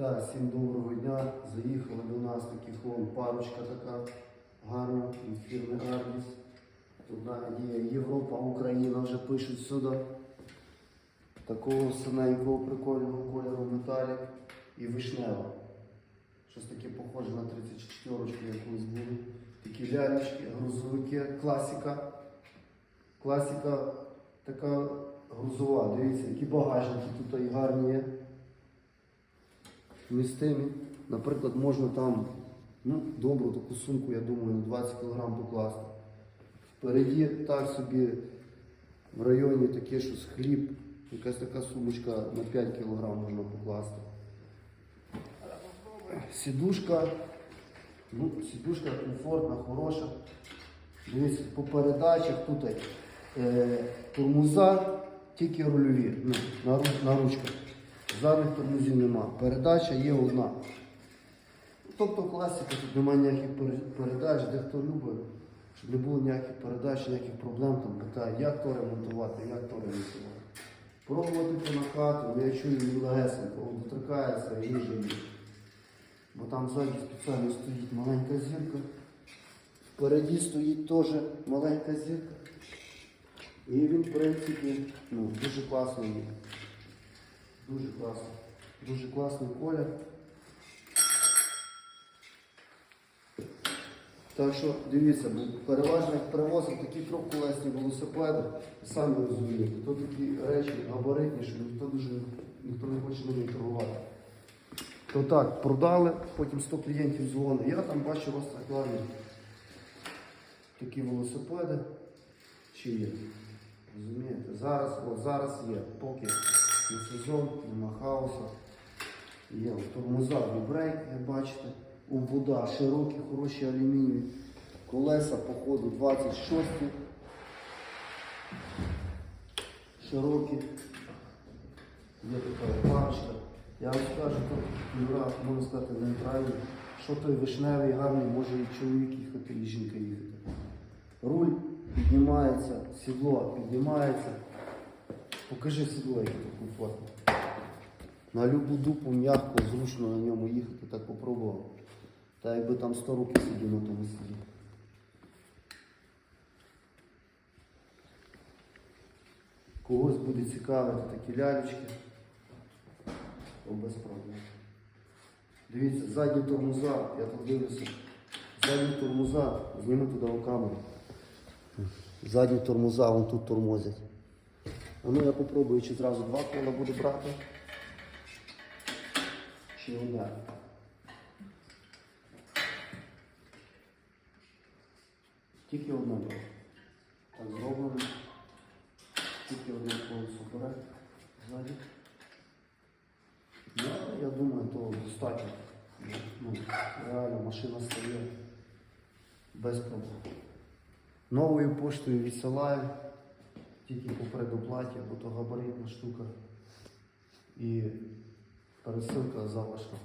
Так, всім доброго дня. Заїхали до нас таких вон парочка така гарна від фірми Ардіс. Тут є Європа, Україна вже пишуть сюди. Такого синенького прикольного кольору металік і вишнева. Щось таке похоже на 34-ку якусь були. Такі лялечки, грузовики, класика. Класика така грузова. Дивіться, які багажники тут і гарні є містимі. Наприклад, можна там ну, добру таку сумку, я думаю, на 20 кг покласти. Впереді так собі в районі таке щось хліб, якась така сумочка на 5 кг можна покласти. Сідушка, ну, сідушка комфортна, хороша. Дивіться, по передачах тут е, тормоза, тільки рульові, ну, на, на ручках. Задних тормозів нема. Передача є одна. Тобто класика, тут немає ніяких пере- передач, дехто любить, щоб не було ніяких передач, ніяких проблем, там питає, як то ремонтувати, як то ремонтувати. Пробувати по накату, ну, я чую він легесенько, от доторкається і живі. Бо там ззаді спеціально стоїть маленька зірка. Впереді стоїть теж маленька зірка. І він, в принципі, ну, дуже класно є. Дуже класно. Дуже класний колір. Так що дивіться, переважно як привозив такі трьохколесні велосипеди, самі розумієте, то такі речі габаритні, що ніхто дуже ніхто не хоче ними торгувати. То так, продали, потім 100 клієнтів дзвонить. Я там бачу у вас рекламі такі велосипеди. Чи є? Розумієте? Зараз, от зараз є, поки не сезон, нема хаосу. Є от тормоза брейк, як бачите, обвода широкі, хороші алюмінієві. Колеса по ходу 26. Широкі. Є така парочка. Я вам скажу, тут можна сказати, нейтральні. Що той вишневий гарний, може і чоловік їхати, і жінка їхати. Руль піднімається, сідло піднімається. Покажи сідло, яке комфортно. На любу дупу м'яко, зручно на ньому їхати, так попробував. Та якби там 100 років сидів на тому сіді. Когось буде цікавити такі лялечки, то без проблем. Дивіться, задні тормоза, я тут дивлюся. Задні тормоза, зніми туди у камеру. Задні тормоза, вон тут тормозять. Ну я попробую, чи зразу два кола буду брати. Чи одне. Тільки одне брати. Так зроблено. Тільки одне колесо бере ззаді. Ну, я думаю, то достатньо. Ну, реально машина стає без проблем. Новою поштою відсилаю, тільки по предоплаті, бо то габаритна штука. І пересилка залишна.